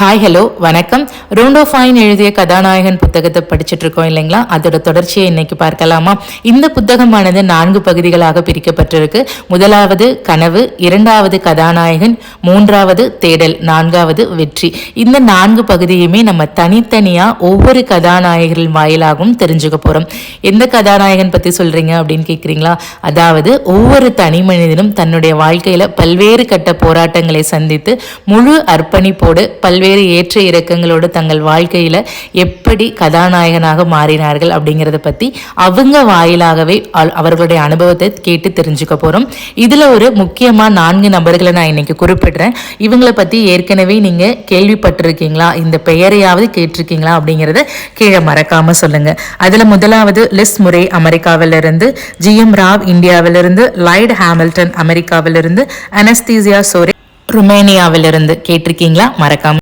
Hi hello வணக்கம். Rhonda Byrne எழுதிய கதாநாயகன் புத்தகத்தை படிச்சுட்டு இருக்கோம் இல்லைங்களா? அதோட தொடர்ச்சியை இன்னைக்கு பார்க்கலாமா? இந்த புத்தகமானது நான்கு பகுதிகளாக பிரிக்கப்பட்டிருக்கு. முதலாவது கனவு இரண்டாவது கதாநாயகன் மூன்றாவது தேடல் நான்காவது வெற்றி. இந்த நான்கு பகுதியுமே நம்ம தனித்தனியா ஒவ்வொரு கதாநாயகர்கள் வாயிலாகவும் தெரிஞ்சுக்க போறோம். எந்த கதாநாயகன் பத்தி சொல்றீங்க அப்படின்னு கேக்குறீங்களா? அதாவது ஒவ்வொரு தனி மனிதனும் தன்னுடைய வாழ்க்கையில பல்வேறு கட்ட போராட்டங்களை சந்தித்து முழு அர்ப்பணிப்போடு பல்வேறு ஏற்ற இறக்கங்களோடு தங்கள் வாழ்க்கையில் எப்படி கதாநாயகனாக மாறினார்கள் அப்படிங்கிறத பத்தி அவங்க வாயிலாகவே அவர்களுடைய அனுபவத்தை கேட்டு தெரிஞ்சுக்க போறோம். இதில் ஒரு முக்கியமா நான்கு நபர்களை நான் இன்னைக்கு குறிப்பிடுறேன். இவங்களை பற்றி ஏற்கனவே நீங்க கேள்விப்பட்டிருக்கீங்களா? இந்த பெயரையாவது கேட்டிருக்கீங்களா? அப்படிங்கிறத கீழே மறக்காமல் சொல்லுங்க. அதுல முதலாவது லிஸ் முறை அமெரிக்காவிலிருந்து ஜி எம் ராவ் இந்தியாவிலிருந்து லைட் ஹாமில்டன் அமெரிக்காவிலிருந்து அனஸ்தீசியா சோரே ருமேனியாவிலிருந்து கேட்டிருக்கீங்களா? மறக்காம